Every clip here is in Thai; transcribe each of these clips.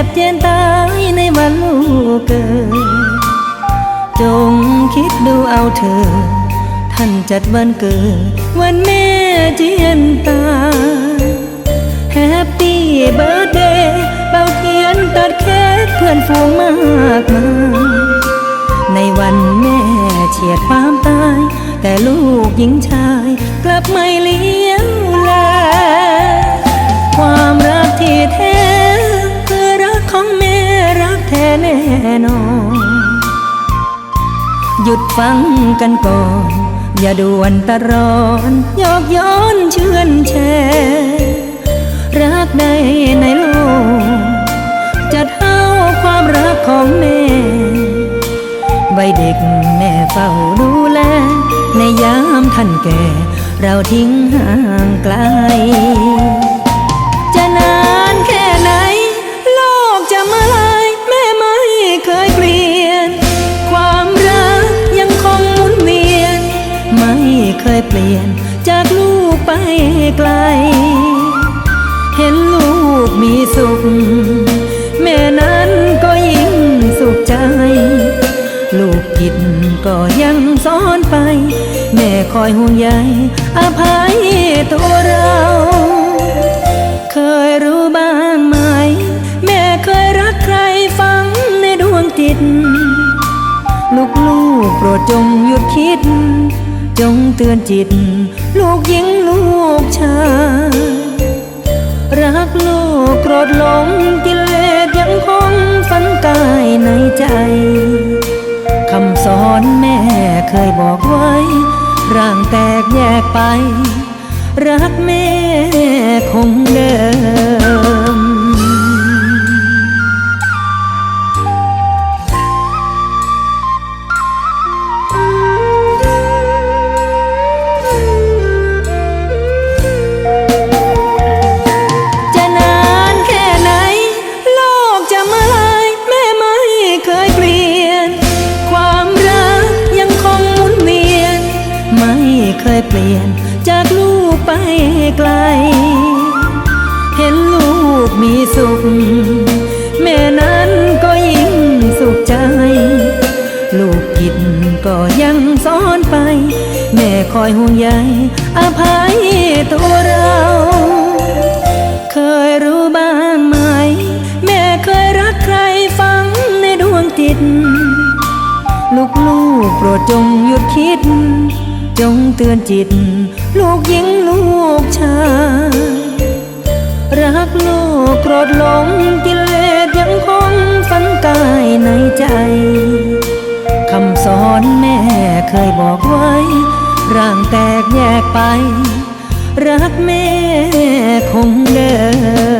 ็บเจียนตายในวันลูกเกิด จงคิดดูเอาเถอท่านจัดวันเกิด วันแม่เจียนตายแฮปปี้เบิร์ดเดย์เป่าเทียนตัดเค้กเพื่อนฝูงมากมายในวันแม่เฉียดความตาย แต่ลูกหญิงชายกลับไม่เลี้ย น่นอน หยุดฟังกันก่อน อย่าด่วนตะรอนยอกย้อนเชื่อนแชร์รักใดในโลก จะเท่าความรักของแม่ใบเด็กแม่เฝ้าดูแล ในยามท่านแก่ เราทิ้งห่างไกล จะนา เคยเปลี่ยนจากลูกไปไกล เห็นลูกมีสุข แม่นั้นก็ยิ่งสุขใจ ลูกผิดก็ยังสอนไป แม่คอยห่วงใยอภัยตัวเรา เคยรู้บ้างไหม แม่เคยรักใครฟังในดวงจิต ลูกลูกๆโปรดจงหยุดคิด จงเตือนจิต ลูกหญิงลูกชายรักลูกโกรธหลงกิเลสยังคงฝันกายในใจคำสอนแม่เคยบอกไว้ ร่างแตกแยกไป รักแม่คงเดิม เคยเปลี่ยนจากลูกไปไกล เห็นลูกมีสุข แม่นั้นก็ยิ่งสุขใจ ลูกผิดก็ยังสอนไป แม่คอยห่วงใยอภัยตัวเรา เคยรู้บ้างไหม แม่เคยรักใครฟังในดวงจิต ลูกลูกๆโปรดจงหยุดคิด จงเตือนจิต ลูกหญิงลูกชายรักลูกโกรธหลงกิเลสยังคงฝันกายในใจคำสอนแม่เคยบอกไว้ ร่างแตกแยกไป รักแม่คงเดิม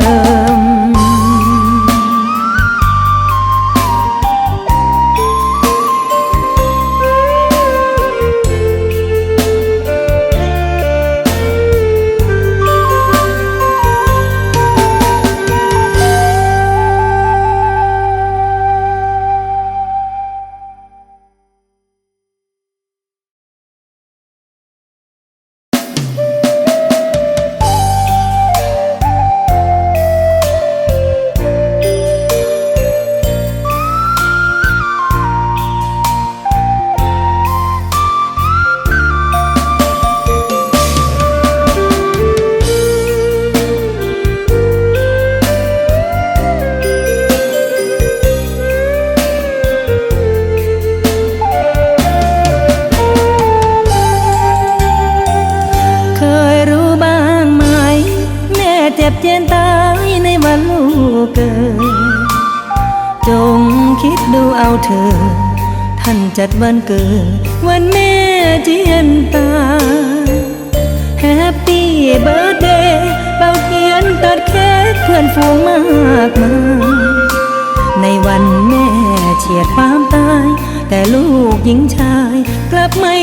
ดูเอาเธอ ท่านจัดวันเกิด วันแม่เจียนตาแฮปปี้เบิร์ดเดย์เป่าเทียนตัดเค้กเพื่อนฝูงมากมายในวันแม่เฉียดความตาย แต่ลูกหญิงชายกลับไม่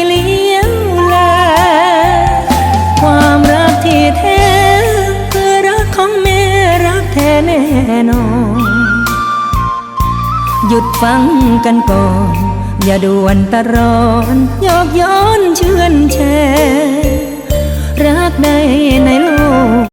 หยุดฟังกันก่อน อย่าด่วนตะรอนยอกย้อนเชื่อนแชรรักใดในโลก